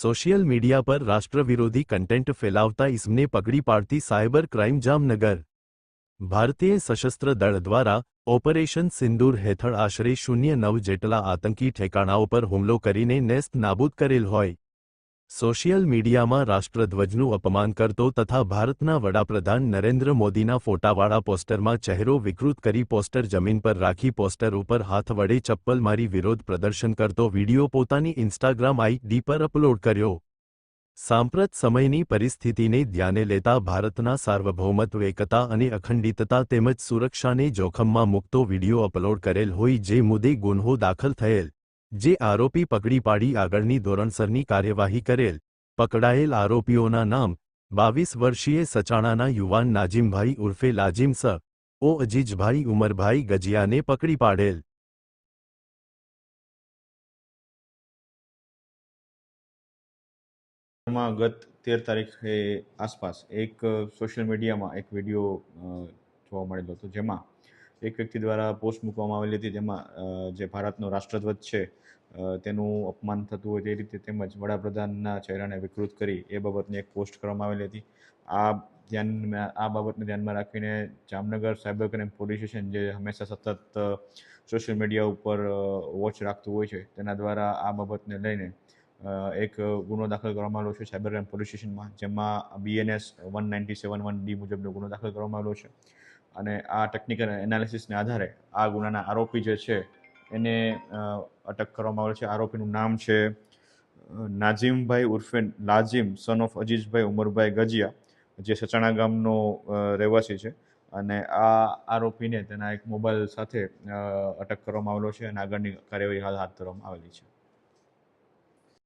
Social media પર રાષ્ટ્રવિરોધી content ફેલાવતા ઇસમને પકડી પાડતી સાયબર ક્રાઇમ જામનગર. ભારતીય સશસ્ત્ર દળ દ્વારા ઓપરેશન સિંદૂર હેઠળ આશરે શૂન્ય નવ જેટલા આતંકી ઠેકાણાઓ પર હુમલો કરીને નેસ્ત નાબૂદ કરેલ હોય. સોશિયલ મીડિયામાં રાષ્ટ્રધ્વજનું અપમાન કરતો તથા ભારતના વડાપ્રધાન નરેન્દ્ર મોદીના ફોટાવાળા પોસ્ટરમાં ચહેરો વિકૃત કરી પોસ્ટર જમીન પર રાખી પોસ્ટર ઉપર હાથ વડે ચપ્પલ મારી વિરોધ પ્રદર્શન કરતો વિડિયો પોતાની ઇન્સ્ટાગ્રામ આઈડી પર અપલોડ કર્યો. સાંપ્રત સમયની પરિસ્થિતિને ધ્યાને લેતા ભારતના સાર્વભૌમત્વ, એકતા અને અખંડિતતા તેમજ સુરક્ષાને જોખમમાં મૂકતો વિડિયો અપલોડ કરેલ હોય જે મુદ્દે ગુન્હો દાખલ થયેલ. જે આરોપી પકડી પાડી આગળની ધોરણસરની કાર્યવાહી કરેલ. પકડાયેલ આરોપીઓના નામ, બાવીસ વર્ષીય સચાણાના યુવાન નાજીમભાઈ ઉર્ફે લાજીમ ઓ અજીજભાઈ ઉમરભાઈ ગજિયાને પકડી પાડેલ. માં ગત તેર તારીખે આસપાસ એક સોશિયલ મીડિયામાં એક વીડિયો જોવા મળેલો હતો જેમાં એક વ્યક્તિ દ્વારા પોસ્ટ મૂકવામાં આવેલી હતી, જેમાં જે ભારતનો રાષ્ટ્રધ્વજ છે તેનું અપમાન થતું હોય તે રીતે તેમજ વડાપ્રધાનના ચહેરાને વિકૃત કરી એ બાબતની એક પોસ્ટ કરવામાં આવેલી હતી. આ ધ્યાનમાં આ બાબતને ધ્યાનમાં રાખીને Jamnagar cyber crime police station જે હંમેશા સતત સોશિયલ મીડિયા ઉપર વોચ રાખતું હોય છે, તેના દ્વારા આ બાબતને લઈને એક ગુનો દાખલ કરવામાં આવેલો છે સાયબર ક્રાઇમ પોલીસ સ્ટેશનમાં, જેમાં BNS one ninety seven one D મુજબનો ગુનો દાખલ કરવામાં આવેલો છે. અને આ ટેકનિકલ એનાલિસિસને આધારે આ ગુનાના આરોપી જે છે, એને અટક કરવામાં આવેલો છે. આરોપીનું નામ છે નાજીમભાઈ ઉર્ફે લાજીમ સન ઓફ અજીઝભાઈ ઉમરભાઈ ગજિયા, જે સચાણા ગામનો રહેવાસી છે. અને આ આરોપીને તેના એક મોબાઈલ સાથે અટક કરવામાં આવેલો છે અને આગળની કાર્યવાહી હાલ હાથ ધરવામાં આવેલી છે.